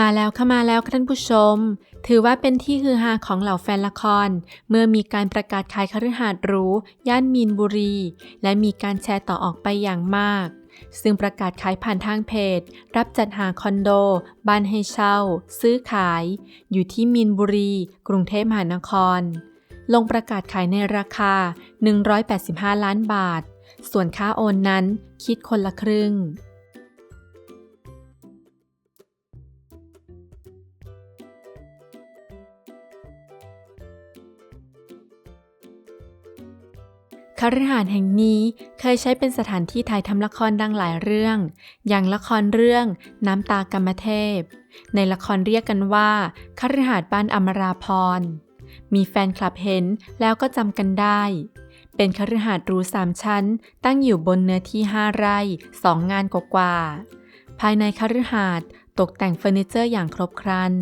มาแล้วค่ะมาแล้วค่ะท่านผู้ชม ถือว่าเป็นที่ฮือฮาของเหล่าแฟนละคร เมื่อมีการประกาศขายคฤหาสน์หรูย่านมีนบุรี และมีการแชร์ต่อออกไปอย่างมาก ซึ่งประกาศขายผ่านทางเพจ รับจัดหาคอนโด บ้านให้เช่า ซื้อขาย อยู่ที่มีนบุรี กรุงเทพมหานคร ลงประกาศขายในราคา 185 ล้านบาท ส่วนค่าโอนนั้นคิดคนละครึ่ง คฤหาสน์แห่งนี้เคยใช้เป็นสถานที่ถ่ายทำละครดังหลายเรื่อง อย่างละครเรื่องน้ำตากรรมเทพ ในละครเรียกกันว่าคฤหาสน์บ้านอมราพร มีแฟนคลับเห็นแล้วก็จำกันได้ เป็นคฤหาสน์รูสามชั้น ตั้งอยู่บนเนื้อที่5ไร่2งานกว่าๆภายในคฤหาสน์ตกแต่งเฟอร์นิเจอร์อย่างครบครัน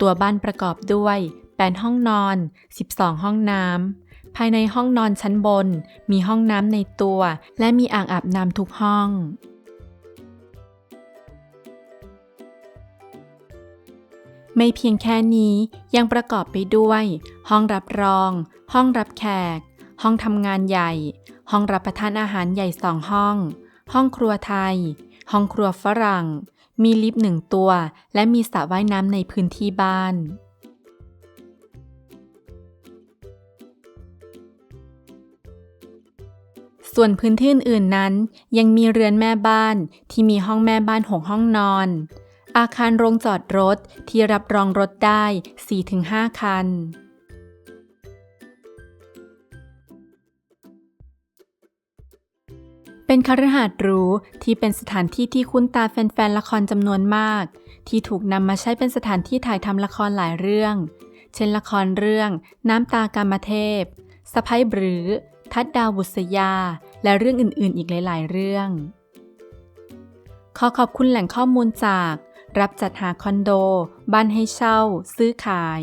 ตัวบ้านประกอบด้วย 8 ห้องนอน 12 ห้องน้ำ ภายในห้องนอนชั้นบน มีห้องน้ำในตัว และมีอ่างอาบน้ำทุกห้อง ไม่เพียงแค่นี้ยังประกอบไปด้วย ห้องรับรอง ห้องรับแขก ห้องทำงานใหญ่ ห้องรับประทานอาหารใหญ่สองห้อง ห้องครัวไทย ห้องครัวฝรั่งมีลิฟต์หนึ่งตัว และมีสระว่ายน้ำในพื้นที่บ้าน ส่วนพื้นที่อื่นๆนั้น ยังมีเรือนแม่บ้านที่มีห้องแม่บ้านหกห้องนอน อาคารโรงจอดรถที่รับรองรถได้ 4-5 คันเป็นคฤหาสน์หรูที่เป็นสถานที่ที่คุ้นตาแฟนๆละครจำนวนมาก ที่ถูกนำมาใช้เป็นสถานที่ถ่ายทำละครหลายเรื่อง เช่นละครเรื่อง น้ำตากามเทพสะพ้ยบรือ ทัดดาวบุษยา และเรื่องอื่นๆ อีกหลาย ๆ เรื่อง ขอขอบคุณแหล่งข้อมูลจาก รับจัดหาคอนโด บ้านให้เช่า ซื้อขาย